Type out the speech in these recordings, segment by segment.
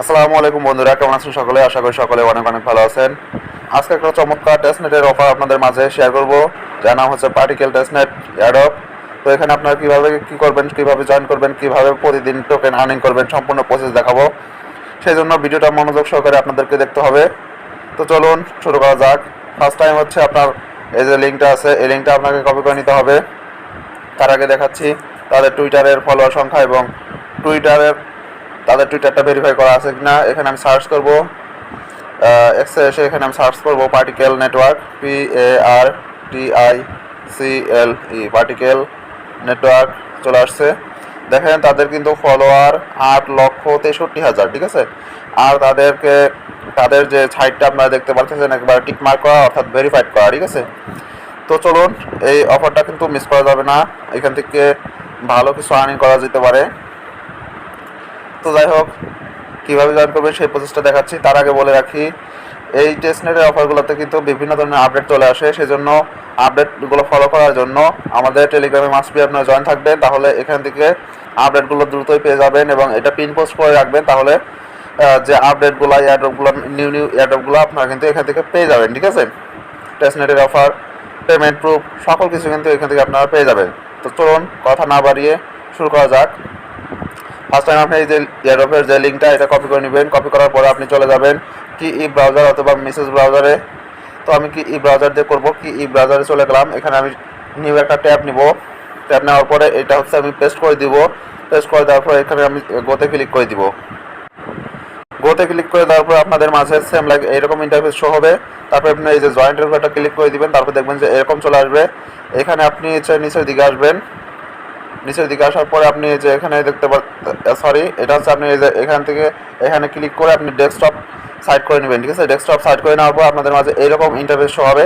আসসালামু আলাইকুম বন্ধুরা, কেমন আছেন সকলে? আশা করি সকলে অনেক অনেক ভালো আছেন। আজকে একটা চমৎকার টেস্টনেটের অফার আপনাদের মাঝে শেয়ার করব, যার নাম হচ্ছে পার্টিকেল টেস্টনেট অ্যাডপ তো এখানে আপনারা কীভাবে কী করবেন, কীভাবে জয়েন করবেন, কীভাবে প্রতিদিন টোকেন আর্নিং করবেন, সম্পূর্ণ প্রসেস দেখাবো। সেই জন্য ভিডিওটা মনোযোগ সহকারে আপনাদেরকে দেখতে হবে। তো চলুন শুরু করা যাক। ফার্স্ট টাইম হচ্ছে আপনার, এই যে লিঙ্কটা আছে, এই লিঙ্কটা আপনাকে কপি করে নিতে হবে। তার আগে দেখাচ্ছি তাদের টুইটারের ফলোয়ার সংখ্যা এবং টুইটারের তাদের টুইটারটা ভেরিফাই করা আছে কিনা, এখানে আমি সার্চ করব। এক্সে এসে এখানে আমি সার্চ করব particle network P A R T I C L E particle network চলে আসছে। দেখেন, তাদের কিন্তু ফলোয়ার আট লক্ষ তেষট্টি হাজার, ঠিক আছে? আর তাদেরকে, তাদের যে সাইটটা আপনারা দেখতে পাচ্ছেন, একবার টিকমার্ক করা, অর্থাৎ ভেরিফাইড করা, ঠিক আছে? তো চলুন, এই অফারটা কিন্তু মিস করা যাবে না। এখান থেকে ভালো কিছু আর্নিং করা যেতে পারে। তো যাই হোক, কীভাবে জয়েন করবেন সেই প্রসেসটা দেখাচ্ছি। তার আগে বলে রাখি, এই টেস্টনেটের অফারগুলোতে কিন্তু বিভিন্ন ধরনের আপডেট চলে আসে। সেজন্য আপডেটগুলো ফলো করার জন্য আমাদের টেলিগ্রামে মাস্ট বি আপনারা জয়েন থাকবেন। তাহলে এখান থেকে আপডেটগুলো দ্রুতই পেয়ে যাবেন এবং এটা পিন পোস্ট করে রাখবেন। তাহলে যে আপডেটগুলো এয়ারড্রপগুলো নিউ নিউ এয়ারড্রপগুলো আপনারা কিন্তু এখান থেকে পেয়ে যাবেন, ঠিক আছে? টেস্টনেটের অফার পেমেন্ট প্রুফ সকল কিছু কিন্তু এখান থেকে আপনারা পেয়ে যাবেন। তো চলুন, কথা না বাড়িয়ে শুরু করা যাক। ফার্স্ট টাইম আপনি এই যে এয়ারড্রপের যে লিঙ্কটা এটা কপি করে নেবেন। কপি করার পরে আপনি চলে যাবেন কি ই ব্রাউজার অথবা মেসেজ ব্রাউজারে তো আমি কি ই ব্রাউজার দিয়ে করব? কি ই ব্রাউজারে চলে গেলাম। এখানে আমি নিউ একটা ট্যাব নিব। ট্যাব নেওয়ার পরে এটা হচ্ছে আমি পেস্ট করে দিব। পেস্ট করে দেওয়ার পরে এখানে আমি গোতে ক্লিক করে দিব। গোতে ক্লিক করে দেওয়ার পর আপনাদের মাঝে সেম লাইক এরকম ইন্টারফেস শো হবে। তারপর আপনি এই যে জয়েন্টের উপরটা ক্লিক করে দিবেন। তারপর দেখবেন যে এরকম চলে আসবে। এখানে আপনি নিচের দিকে আসবেন। নিচের দিকে আসার পরে আপনি এই যে এখানে দেখতে সরি এটা হচ্ছে আপনি এই যে এখান থেকে এখানে ক্লিক করে আপনি ডেস্কটপ সাইড করে নেবেন, ঠিক আছে? ডেস্কটপ সাইড করে নেওয়ার পর আপনাদের মাঝে এইরকম ইন্টারফেস হবে।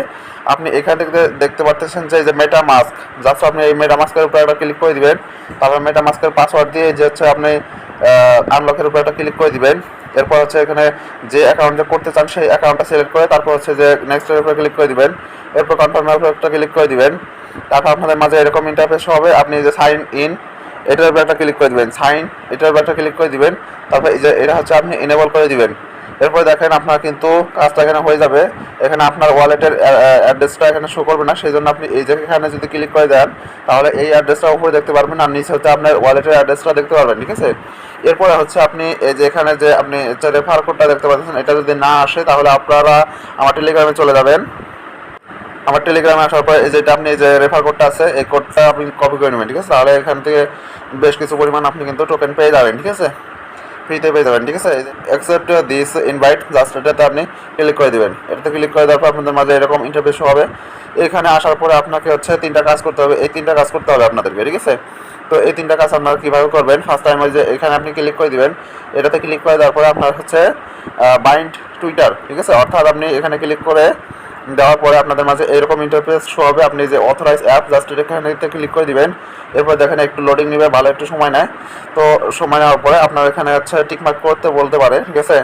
আপনি এখান থেকে দেখতে পাচ্ছেন যে যে মেটা মাস্ক জাস্ট আপনি এই মেটা মাস্কের উপরে একটা ক্লিক করে দিবেন। তারপর মেটা মাস্কের পাসওয়ার্ড দিয়ে যে হচ্ছে আপনি আনলকের উপরে একটা ক্লিক করে দিবেন। এরপর হচ্ছে এখানে যে অ্যাকাউন্টে করতে চান, সেই অ্যাকাউন্টটা সিলেক্ট করে তারপর হচ্ছে যে নেক্সটের উপরে ক্লিক করে দিবেন। এরপর কনফার্মের একটা ক্লিক করে দিবেন। তারপর আপনাদের মাঝে এরকম ইন্টারফেস হবে, আপনি যে সাইন ইন এটার উপরে একটা ক্লিক করে দিবেন। সাইন এটার উপরে একটা ক্লিক করে দিবেন। তারপর এই যে এটা হচ্ছে আপনি এনেবল করে দিবেন। এরপর দেখেন আপনার কিন্তু কাজটা এখানে হয়ে যাবে। এখানে আপনার ওয়ালেটের অ্যাড্রেসটা এখানে শো করবে না। সেই জন্য আপনি এই যে এখানে যদি ক্লিক করে দেন, তাহলে এই অ্যাড্রেসটা উপরে দেখতে পারবেন আর নিচে হচ্ছে আপনার ওয়ালেটের অ্যাড্রেসটা দেখতে পারবেন, ঠিক আছে? এরপরে হচ্ছে আপনি এই যে এখানে যে আপনি রেফার কোডটা দেখতে পাচ্ছেন, এটা যদি না আসে, তাহলে আপনারা আমার টেলিগ্রামে চলে যাবেন। আমার টেলিগ্রামে আসার পর যেটা আপনি যে রেফার কোডটা আছে, এই কোডটা আপনি কপি করে নেবেন, ঠিক আছে? তাহলে এখান থেকে বেশ কিছু পরিমাণ আপনি কিন্তু টোকেন পেয়ে যাবেন, ঠিক আছে? ফ্রিতে পেয়ে যাবেন, ঠিক আছে? অ্যাকসেপ্ট দিস ইনভাইট জাস্ট এটাতে আপনি ক্লিক করে দেবেন। এটাতে ক্লিক করে দেওয়ার পর আপনাদের মাঝে এরকম ইন্টারফেস হবে। এখানে আসার পরে আপনাকে হচ্ছে তিনটা কাজ করতে হবে। এই তিনটা কাজ করতে হবে আপনাদেরকে, ঠিক আছে? তো এই তিনটা কাজ আপনারা কীভাবে করবেন? ফার্স্ট টাইম যে এখানে আপনি ক্লিক করে দিবেন। এটাতে ক্লিক করে দেওয়ার পরে আপনার হচ্ছে বাইন্ড টুইটার ঠিক আছে? অর্থাৎ আপনি এখানে ক্লিক করে দেওয়ার পরে আপনাদের মাঝে এরকম ইন্টারফেস শো হবে। আপনি যে অথরাইজ অ্যাপ জাস্ট এখানে ক্লিক করে দিবেন। এরপর দেখেন একটু লোডিং নেবে, ভালো একটু সময় নেয়। তো সময় নেওয়ার পরে আপনার এখানে হচ্ছে টিকমার্ক করতে বলতে পারে, ঠিক আছে?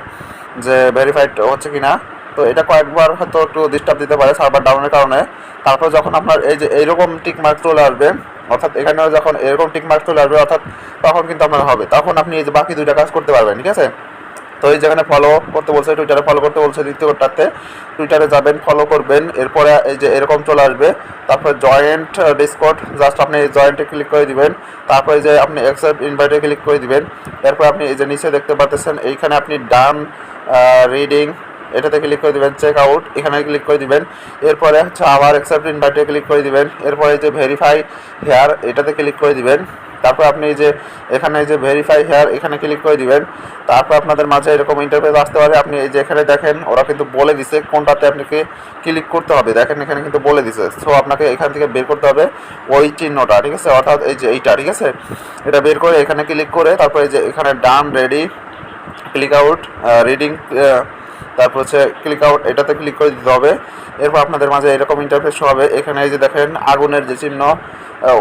যে ভেরিফাইড হচ্ছে কি না তো এটা কয়েকবার হয়তো একটু ডিস্টার্ব দিতে পারে সার্ভার ডাউনের কারণে। তারপর যখন আপনার এই যে এইরকম টিকমার্ক চলে আসবে, অর্থাৎ এখানেও যখন এরকম টিকমার্ক চলে আসবে, অর্থাৎ তখন কিন্তু আপনার হবে। তখন আপনি এই যে বাকি দুইটা কাজ করতে পারবেন, ঠিক আছে? তো এই যেখানে ফলো করতে বলছে টুইটারে ফলো করতে বলছে দ্বিতীয়টাতে টুইটারে যাবেন ফলো করবেন, এরপরে এই যে এরকম চলে আসবে, তারপর জয়েন্ট ডিসকর্ড জাস্ট আপনি এই জয়েন্টে ক্লিক করে দিবেন, তারপরে যে আপনি অ্যাকসেপ্ট ইনভাইটে ক্লিক করে দিবেন, এরপর আপনি এই যে নিচে দেখতে পাচ্ছেন এইখানে আপনি ডান রিডিং এটাতে ক্লিক করে দিবেন চেক আউট এখানে ক্লিক করে দিবেন, এরপরে হচ্ছে আবার অ্যাকসেপ্ট ইনভাইটে ক্লিক করে দিবেন, এরপরে যে ভেরিফাই হেয়ার এটাতে ক্লিক করে দিবেন তারপর আপনি এই যে এখানে এই যে ভেরিফাই হেয়ার এখানে ক্লিক করে দিবেন। তারপর আপনাদের মাঝে এরকম ইন্টারফেস আসতে পারে। আপনি এই যে এখানে দেখেন, ওরা কিন্তু বলে দিছে কোনটাতে আপনাকে ক্লিক করতে হবে। দেখেন, এখানে কিন্তু বলে দিছে। সো আপনাকে এখান থেকে বের করতে হবে ওই চিহ্নটা, ঠিক আছে? অর্থাৎ এই যে এইটা, ঠিক আছে? এটা বের করে এখানে ক্লিক করে তারপর যে এখানে done ready click out reading তারপর হচ্ছে ক্লিক আউট এটাতে ক্লিক করে দিতে হবে। এরপর আপনাদের মাঝে এরকম ইন্টারফেস হবে। এখানে এই যে দেখেন, আগুনের যে চিহ্ন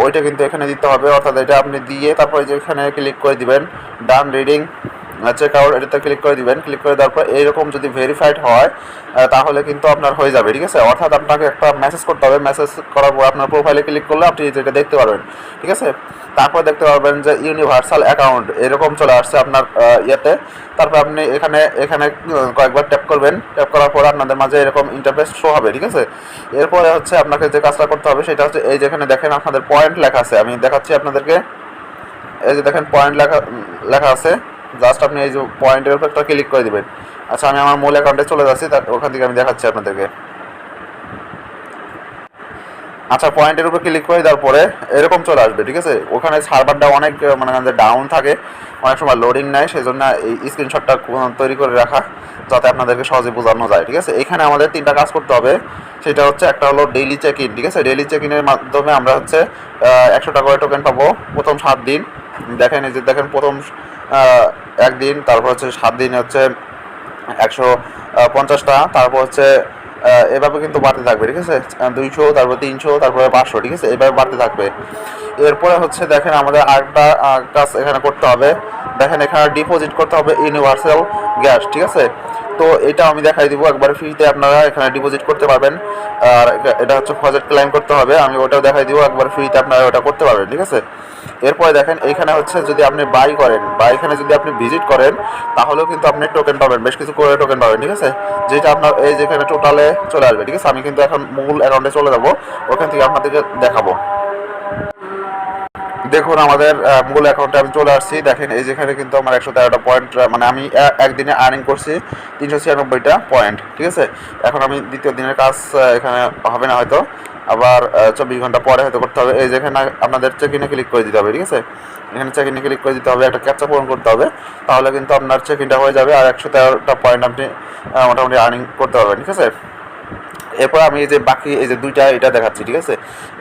ওইটা কিন্তু এখানে দিতে হবে। অর্থাৎ এটা আপনি দিয়ে তারপরে যেখানে যে এখানে ক্লিক করে দিবেন ডান রিডিং চেক আউট এটাতে ক্লিক করে দিবেন। ক্লিক করে দেওয়ার পর এইরকম যদি ভেরিফাইড হয় তাহলে কিন্তু আপনার হয়ে যাবে, ঠিক আছে? অর্থাৎ আপনাকে একটা মেসেজ করতে হবে। মেসেজ করার পর আপনার প্রোফাইলে ক্লিক করলে আপনি যেটা দেখতে পারবেন, ঠিক আছে? তারপর দেখতে পারবেন যে ইউনিভার্সাল অ্যাকাউন্ট এরকম চলে আসছে আপনার ইয়েতে। তারপর আপনি এখানে এখানে কয়েকবার ট্যাপ করবেন। ট্যাপ করার পর আপনাদের মাঝে এরকম ইন্টারফেস শো হবে, ঠিক আছে? এরপরে হচ্ছে আপনাকে যে কাজটা করতে হবে, সেটা হচ্ছে এই যেখানে দেখেন আপনাদের পয়েন্ট লেখা আছে। আমি দেখাচ্ছি আপনাদেরকে। এই যে দেখেন পয়েন্ট লেখা লেখা আছে। জাস্ট আপনি এই যে পয়েন্টের উপর একটা ক্লিক করে দিবেন। আচ্ছা আমি আমার মূল অ্যাকাউন্টে চলে যাচ্ছি তার ওখান থেকে আমি দেখাচ্ছি আপনাদেরকে। আচ্ছা পয়েন্টের উপর ক্লিক করে দেওয়ার পরে এরকম চলে আসবে, ঠিক আছে? ওখানে সার্ভারটা অনেক মানে ডাউন থাকে, অনেক সময় লোডিং নেয় সেই জন্য এই স্ক্রিনশটটা তৈরি করে রাখা, যাতে আপনাদেরকে সহজে বোঝানো যায়, ঠিক আছে? এখানে আমাদের তিনটা কাজ করতে হবে, সেটা হচ্ছে একটা হলো ডেইলি চেক ইন ঠিক আছে? ডেইলি চেক ইনের মাধ্যমে আমরা হচ্ছে একশো টাকা করে টোকেন পাবো প্রথম সাত দিন। দেখেন, এই যে দেখেন, প্রথম একদিন, তারপর হচ্ছে সাত দিন হচ্ছে একশো পঞ্চাশটা, তারপর হচ্ছে এভাবে কিন্তু বাড়তে থাকবে, ঠিক আছে? দুইশো, তারপর তিনশো, তারপরে পাঁচশো, ঠিক আছে? এভাবে বাড়তে থাকবে। এরপরে হচ্ছে দেখেন আমাদের আরেকটা কাজ এখানে করতে হবে। দেখেন এখানে ডিপোজিট করতে হবে ইউনিভার্সাল গ্যাস ঠিক আছে? তো এটা আমি দেখাই দিব, একবার ফ্রিতে আপনারা এখানে ডিপোজিট করতে পারবেন। আর এটা- হচ্ছে প্রজেক্ট ক্লাইম করতে হবে। আমি ওটাও দেখাই দিব, একবার ফ্রিতে আপনারা ওটা করতে পারবেন, ঠিক আছে? এরপরে দেখেন এখানে হচ্ছে যদি আপনি বাই করেন, বা এখানে যদি আপনি ভিজিট করেন, তাহলেও কিন্তু আপনি টোকেন পাবেন, বেশ কিছু করে টোকেন পাবেন, ঠিক আছে? যেটা আপনার, এই যেখানে টোটালে চলে আসবে, ঠিক আছে? আমি কিন্তু এখন মূল অ্যাকাউন্টে চলে যাব, ওখান থেকে আপনাদেরকে দেখাবো। দেখুন, আমাদের মূল অ্যাকাউন্টে আমি চলে আসছি। দেখেন, এই যেখানে কিন্তু আমার একশো তেরোটা পয়েন্ট মানে আমি একদিনে আর্নিং করছি তিনশো ছিয়ানব্বইটা পয়েন্ট ঠিক আছে? এখন আমি দ্বিতীয় দিনের কাজ এখানে হবে না হয়তো। আবার চব্বিশ ঘণ্টা পরে হয়তো করতে হবে। এই যেখানে আপনাদের চেক ইনে ক্লিক করে দিতে হবে, ঠিক আছে? এখানে চেক ইনে ক্লিক করে দিতে হবে, একটা ক্যাপচা পূরণ করতে হবে। তাহলে কিন্তু আপনার চেক ইনটা হয়ে যাবে আর একশো তেরোটা পয়েন্ট আপনি মোটামুটি আর্নিং করতে পারবেন, ঠিক আছে? এরপর আমি এই যে বাকি, এই যে দুইটা এটা দেখাচ্ছি, ঠিক আছে?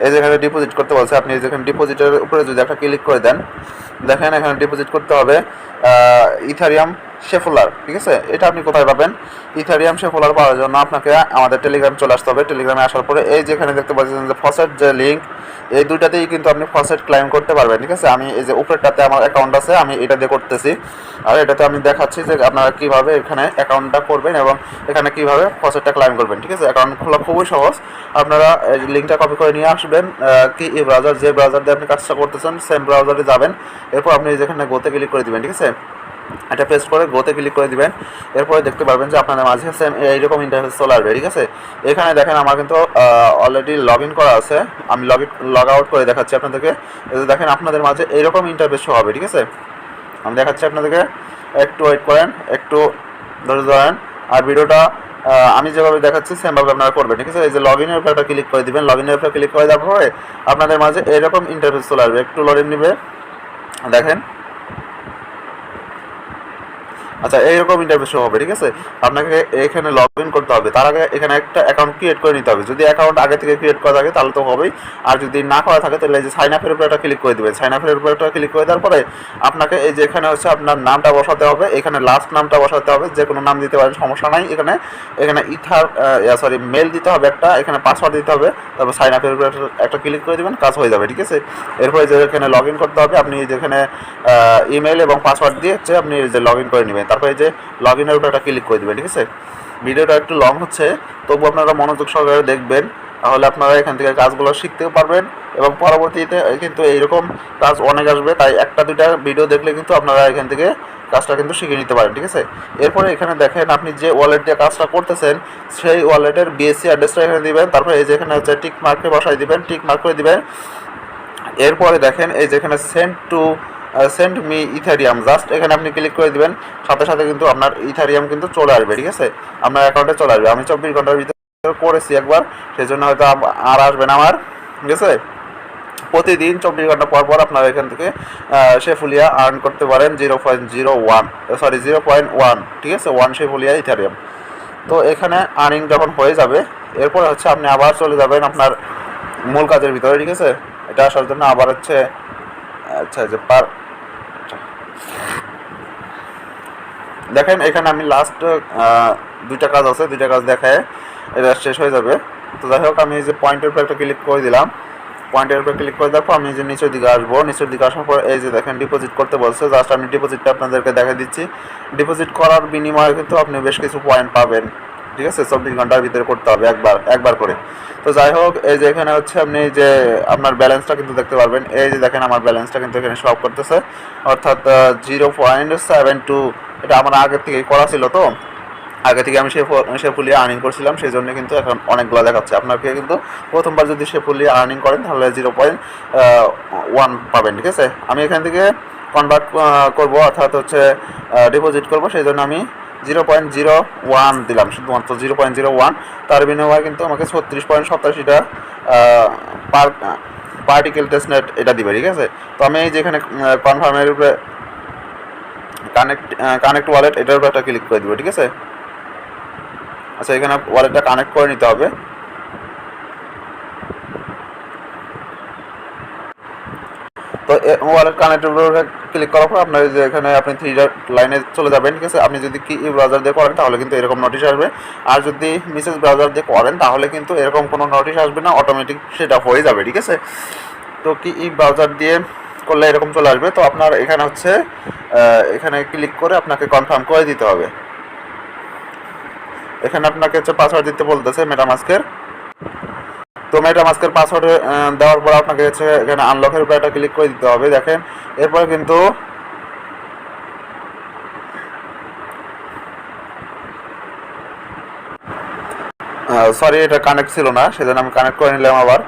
এই যেখানে ডিপোজিট করতে বলছে, আপনি যেখানে ডিপোজিটের উপরে যদি একটা ক্লিক করে দেন, দেখেন এখানে ডিপোজিট করতে হবে ইথারিয়াম শেফুলার ঠিক আছে? এটা আপনি কোথায় পাবেন? ইথারিয়াম শেফুলার পাওয়ার জন্য আপনাকে আমাদের টেলিগ্রাম চলে আসতে হবে। টেলিগ্রামে আসার পরে এই যেখানে দেখতে পাচ্ছেন যে ফসেট যে লিঙ্ক, এই দুইটাতেই কিন্তু আপনি ফসেট ক্লাইম করতে পারবেন, ঠিক আছে? আমি এই যে উপরেরটাতে আমার অ্যাকাউন্ট আছে, আমি এটা দিয়ে করতেছি। আর এটাতে আমি দেখাচ্ছি যে আপনারা কীভাবে এখানে অ্যাকাউন্টটা করবেন এবং এখানে কীভাবে ফসেটটা ক্লাইম করবেন, ঠিক আছে? অ্যাকাউন্ট খোলা খুবই সহজ। আপনারা এই লিঙ্কটা কপি করে নিয়ে আসবেন কি এই ব্রাউজার যে ব্রাউজার দিয়ে আপনি কাজটা করতেছেন সেম ব্রাউজারে যাবেন। এরপর আপনি যেখানে গোতে ক্লিক করে দিবেন, ঠিক আছে? এটা পেস্ট করে গোতে ক্লিক করে দিবেন। এরপরে দেখতে পারবেন যে আপনাদের মাঝে সেম এইরকম ইন্টারফেস চলে আসবে, ঠিক আছে? এখানে দেখেন আমার কিন্তু অলরেডি লগ ইন করা আছে। আমি লগ লগ আউট করে দেখাচ্ছি আপনাদেরকে। দেখেন আপনাদের মাঝে এইরকম ইন্টারফেস শো হবে, ঠিক আছে? আমি দেখাচ্ছি আপনাদেরকে। একটু ওয়েট করেন, একটু ধরে ধরেন। আর ভিডিওটা আমি যেভাবে দেখাচ্ছি সেমভাবে আপনারা করবেন, ঠিক আছে? এই যে লগ ইনের একটা ক্লিক করে দিবেন। লগ ইনের উপরে ক্লিক করে দেওয়ার পরে আপনাদের মাঝে এরকম ইন্টারফেস চলে আসবে। একটু লগ ইন নেবে। দেখেন আচ্ছা এইরকম ইন্টারভিউ শো হবে, ঠিক আছে? আপনাকে এখানে লগ ইন করতে হবে। তার আগে এখানে একটা অ্যাকাউন্ট ক্রিয়েট করে নিতে হবে। যদি অ্যাকাউন্ট আগে থেকে ক্রিয়েট করা থাকে, তাহলে তো হবেই। আর যদি না করা থাকে, তাহলে এই যে সাইন আপের উপরে ক্লিক করে দেবেন। সাইন আপের উপরে ক্লিক করে দেওয়ার পরে আপনাকে এই যে এখানে হচ্ছে আপনার নামটা বসাতে হবে। এখানে লাস্ট নামটা বসাতে হবে। যে কোনো নাম দিতে পারেন, সমস্যা নাই। এখানে এখানে ইথার সরি মেল দিতে হবে একটা। এখানে পাসওয়ার্ড দিতে হবে। তারপর সাইন আপের উপরে একটা- ক্লিক করে দেবেন, কাজ হয়ে যাবে, ঠিক আছে? এরপরে যে এখানে লগ ইন করতে হবে, আপনি যেখানে ইমেল এবং পাসওয়ার্ড দিয়ে হচ্ছে আপনি যে লগ ইন করে নেবেন। তারপরে এই যে লগ ইনের উপরে একটা ক্লিক করে দেবেন, ঠিক আছে? ভিডিওটা একটু লং হচ্ছে, তবু আপনারা মনোযোগ সহকারে দেখবেন, তাহলে আপনারা এখান থেকে কাজগুলো শিখতেও পারবেন এবং পরবর্তীতে কিন্তু এইরকম কাজ অনেক আসবে, তাই একটা দুইটা ভিডিও দেখলে কিন্তু আপনারা এখান থেকে কাজটা কিন্তু শিখে নিতে পারেন, ঠিক আছে? এরপরে এখানে দেখেন আপনি যে ওয়ালেট দিয়ে কাজটা করতেছেন, সেই ওয়ালেটের বিএসসি অ্যাড্রেসটা এখানে দিবেন, তারপরে এই যেখানে হচ্ছে টিক মার্কে বসাই দিবেন টিক মার্ক করে দিবেন। এরপরে দেখেন এই যেখানে send to send me ethereum just এখানে আপনি ক্লিক করে দিবেন, সাথে সাথে কিন্তু আপনার ইথারিয়াম কিন্তু চলে আসবে, ঠিক আছে? আপনার অ্যাকাউন্টে চলে আসবে। আমি চব্বিশ ঘণ্টার ভিতরে করেছি একবার সেই জন্য হয়তো আর আসবে না আমার, ঠিক আছে? প্রতিদিন চব্বিশ ঘণ্টা পর পর আপনারা এখান থেকে শেফুলিয়া আর্ন করতে পারেন zero point zero one sorry zero point one ঠিক আছে? ওয়ান শেফুলিয়া ইথারিয়াম তো এখানে আর্নিং যখন হয়ে যাবে, এরপর হচ্ছে আপনি আবার চলে যাবেন আপনার মূল কাজের ভিতরে, ঠিক আছে? এটা আসার জন্য আবার হচ্ছে আচ্ছা যে পার দেখেন, এখানে আমি লাস্ট দুইটা কাজ আছে, দুইটা কাজ দেখায়, এটা শেষ হয়ে যাবে। তো যাই হোক, আমি এই যে পয়েন্টের উপর একটা ক্লিক করে দিলাম। পয়েন্টের উপরে ক্লিক করে দেখো আমি যে নিচের দিকে আসব। নিচের দিকে আসার পর এই যে দেখেন ডিপোজিট করতে বলছে। জাস্ট আমি ডিপোজিটটা আপনাদেরকে দেখা দিচ্ছি। ডিপোজিট করার বিনিময়ে কিন্তু আপনি বেশ কিছু পয়েন্ট পাবেন। ঠিক আছে চব্বিশ ঘণ্টার ভিতরে করতে হবে একবার একবার করে। তো যাই হোক, এই যে এখানে হচ্ছে আপনি যে আপনার ব্যালেন্সটা কিন্তু দেখতে পারবেন। এই যে দেখেন আমার ব্যালেন্সটা কিন্তু এখানে সব করতেছে। অর্থাৎ জিরো পয়েন্ট সেভেন টু এটা আমার আগের থেকেই করা ছিল তো। আগে থেকে আমি সে সে ফুলিয়ে আর্নিং করছিলাম সেই জন্য কিন্তু এখন অনেকগুলো দেখাচ্ছে। আপনাকে কিন্তু প্রথমবার যদি সে ফুলিয়ে আর্নিং করেন, তাহলে জিরো পয়েন্ট ওয়ান পাবেন, ঠিক আছে? আমি এখান থেকে কনভার্ট করব, অর্থাৎ হচ্ছে ডিপোজিট করব সেই জন্য আমি জিরো পয়েন্ট জিরো ওয়ান দিলাম, শুধুমাত্র জিরো পয়েন্ট জিরো ওয়ান। তার বিনিময়ে কিন্তু আমাকে ছত্রিশ পয়েন্ট সাতাশিটা পার পার্টিকেল টেস্ট নেট এটা দিবে, ঠিক আছে? তো আমি যেখানে কনফার্মের উপরে কানেক্ট কানেক্ট ওয়ালেট এটার উপরে একটা ক্লিক করে দিব, ঠিক আছে? আচ্ছা এখানে ওয়ালেটটা কানেক্ট করে নিতে হবে। ওয়ালেট কানেক্টের উপরে ক্লিক করার পর আপনার যে এখানে আপনি থ্রি লাইনে চলে যাবেন, ঠিক আছে? আপনি যদি কি ই ব্রাউজার দিয়ে করেন, তাহলে কিন্তু এরকম নোটিশ আসবে। আর যদি মিসেস ব্রাউজার দিয়ে করেন, তাহলে কিন্তু এরকম কোনো নোটিশ আসবে না অটোমেটিক সেটা হয়ে যাবে, ঠিক আছে? তো কি ই ব্রাউজার দিয়ে করলে এরকম চলে আসবে? তো আপনার এখানে হচ্ছে এখানে ক্লিক করে আপনাকে কনফার্ম করে দিতে হবে। এখানে আপনাকে হচ্ছে পাসওয়ার্ড দিতে বলতেছে মেটামাস্কের তো মেটা মাস্কের পাসওয়ার্ড দেওয়ার পর আপনাকে হচ্ছে এখানে আনলকের উপরে একটা ক্লিক করে দিতে হবে, দেখেন। এরপর কিন্তু সরি এটা কানেক্ট ছিল না, সেজন্য আমি কানেক্ট করে নিলাম আবার।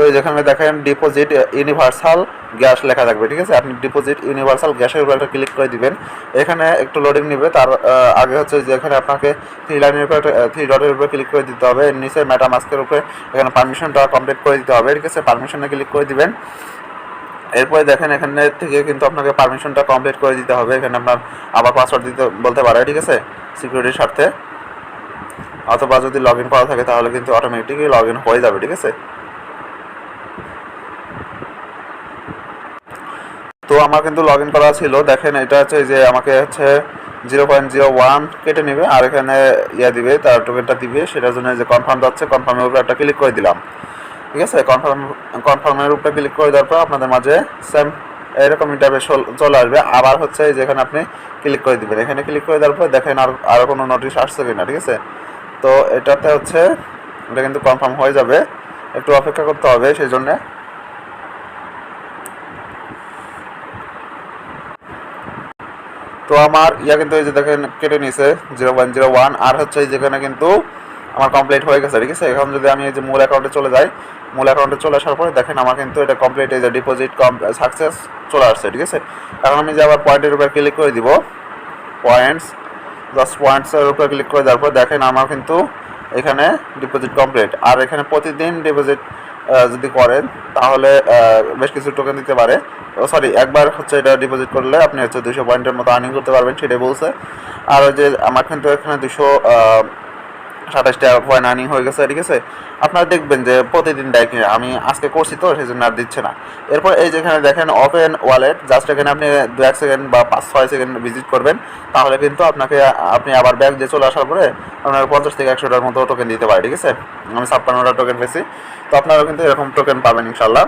তো যেখানে দেখেন ডিপোজিট ইউনিভার্সাল গ্যাস লেখা থাকবে, ঠিক আছে? আপনি ডিপোজিট ইউনিভার্সাল গ্যাসের উপর একটা ক্লিক করে দিবেন। এখানে একটু লোডিং নেবে, তার আগে হচ্ছে যে এখানে আপনাকে থ্রি লাইনের উপরে থ্রি ডটের উপরে ক্লিক করে দিতে হবে। নিচে মেটা মাস্কের উপরে এখানে পারমিশনটা কমপ্লিট করে দিতে হবে, ঠিক আছে? পারমিশনে ক্লিক করে দিবেন। এরপরে দেখেন এখানে থেকে কিন্তু আপনাকে পারমিশনটা কমপ্লিট করে দিতে হবে। এখানে আপনার আবার পাসওয়ার্ড দিতে, বলতে পারে, ঠিক আছে? সিকিউরিটির স্বার্থে। অথবা যদি লগ ইন করা থাকে, তাহলে কিন্তু অটোমেটিকই লগ ইন হয়ে যাবে, ঠিক আছে? তো আমার কিন্তু লগ ইন করা ছিল। দেখেন এটা হচ্ছে যে আমাকে হচ্ছে জিরো পয়েন্ট জিরো ওয়ান কেটে নেবে আর এখানে ইয়া দিবে, তার টোকেনটা দিবে। সেটার জন্য যে কনফার্ম যাচ্ছে কনফার্মের উপরে একটা ক্লিক করে দিলাম। ঠিক আছে? কনফার্ম কনফার্মের উপরে ক্লিক করে দেওয়ার পর আপনাদের মাঝে সেম এরকম ইন্টারভেস চলে আসবে। আবার হচ্ছে যেখানে আপনি ক্লিক করে দিবেন। এখানে ক্লিক করে দেওয়ার পর দেখেন আর আরও কোনো নোটিশ আসছে কিনা, ঠিক আছে? তো এটাতে হচ্ছে, এটা কিন্তু কনফার্ম হয়ে যাবে। একটু অপেক্ষা করতে হবে সেই জন্যে তো আমার ইয়া কিন্তু এই যে দেখেন কেটে নিয়েছে জিরো ওয়ান জিরো ওয়ান আর হচ্ছে যেখানে কিন্তু আমার কমপ্লিট হয়ে গেছে, ঠিক আছে? এখন যদি আমি এই যে মূল অ্যাকাউন্টে চলে যাই, মূল অ্যাকাউন্টে চলে আসার পরে দেখেন আমার কিন্তু এটা কমপ্লিট এই যে ডিপোজিট কম সাকসেস চলে আসছে, ঠিক আছে? এখন আমি যে আবার পয়েন্টের উপর ক্লিক করে দিব পয়েন্টস জাস্ট পয়েন্টসের উপর ক্লিক করে দেওয়ার পর দেখেন আমার কিন্তু এখানে ডিপোজিট কমপ্লিট আর এখানে প্রতিদিন ডিপোজিট যদি করেন, তাহলে বেশ কিছু টোকেন দিতে পারে। সরি একবার হচ্ছে এটা ডিপোজিট করলে আপনি হচ্ছে দুশো পয়েন্টের মতো আর্নিং করতে পারবেন, সেটাই বলছে। আর যে আমার কিন্তু এখানে দুশো সাতাশটা পয়েন্ট আর্নিং হয়ে গেছে, ঠিক আছে? আপনারা দেখবেন যে প্রতিদিন দেখে আমি আজকে করছি তো সেই জন্য আর দিচ্ছে না। এরপর এই যেখানে দেখেন ওপেন ওয়ালেট জাস্ট এখানে আপনি দু এক সেকেন্ড বা পাঁচ, ছয় সেকেন্ড ভিজিট করবেন, তাহলে কিন্তু আপনাকে, আপনি আবার ব্যাগ দিয়ে চলে আসার পরে আপনার পঞ্চাশ থেকে একশোটার মতো টোকেন দিতে পারে, ঠিক আছে? আমি ছাপ্পান্নটা টোকেন পেয়েছি। তো আপনারাও কিন্তু এরকম টোকেন পাবেন ইনশাল্লাহ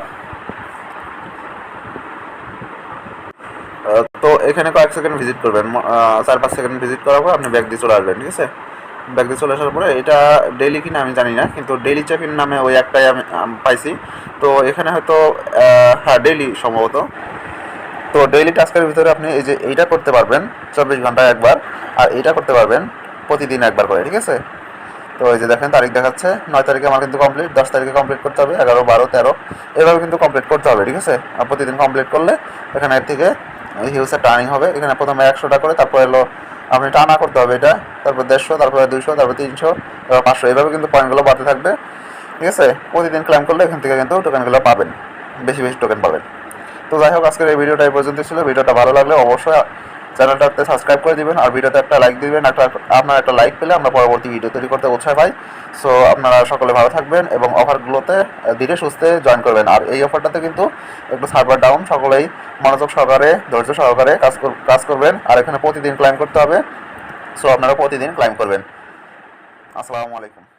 তো এখানে কয়েক সেকেন্ড ভিজিট করবেন চার, পাঁচ সেকেন্ড ভিজিট করার পর আপনি ব্যাগ দিয়ে চলে আসবেন, ঠিক আছে? ব্যাগ দিয়ে চলে আসার পরে এটা ডেইলি কিনা আমি জানি না, কিন্তু ডেইলি চেক ইন নামে ওই একটাই আমি পাইছি। তো এখানে হয়তো হ্যাঁ ডেইলি সম্ভবত। তো ডেইলি টাস্কের ভিতরে আপনি এই যে এইটা করতে পারবেন, চব্বিশ ঘন্টায় একবার, আর এইটা করতে পারবেন প্রতিদিন একবার করে, ঠিক আছে? তো এই যে দেখেন, তারিখ দেখাচ্ছে, নয় তারিখে আমার কিন্তু কমপ্লিট দশ তারিখে কমপ্লিট করতে হবে, এগারো, বারো, তেরো, এভাবে কিন্তু কমপ্লিট করতে হবে, ঠিক আছে? আর প্রতিদিন কমপ্লিট করলে এখানে থেকে হিউসে টার্নিং হবে, এখানে প্রথমে একশোটা করে, তারপর এলো আপনি টানা করতে হবে এটা, তারপর দেড়শো, তারপরে দুশো তারপর তিনশো, তারপর পাঁচশো এভাবে কিন্তু পয়েন্টগুলো বাড়তে থাকবে। ঠিক আছে? প্রতিদিন ক্লাইম করলে এখান থেকে কিন্তু টোকেনগুলো পাবেন, বেশি বেশি টোকেন পাবেন। তো যাই হোক, আজকের এই ভিডিওটা এই পর্যন্ত ছিল। ভিডিওটা ভালো লাগলে অবশ্যই চ্যানেলটাতে সাবস্ক্রাইব করে দিবেন আর ভিডিওতে একটা লাইক দিবেন, একটা আপনার একটা লাইক পেলে আমরা পরবর্তী ভিডিও তৈরি করতে উৎসাহ পাই। সো আপনারা সকলে ভালো থাকবেন এবং অফারগুলোতে ধীরে সুস্থে জয়েন করবেন। আর এই অফারটাতে কিন্তু একটু সার্ভার ডাউন সকলেই মনোযোগ সহকারে, ধৈর্য সহকারে কাজ কাজ করবেন। আর এখানে প্রতিদিন ক্লাইম করতে হবে। সো আপনারা প্রতিদিন ক্লাইম করবেন। আসসালামু আলাইকুম।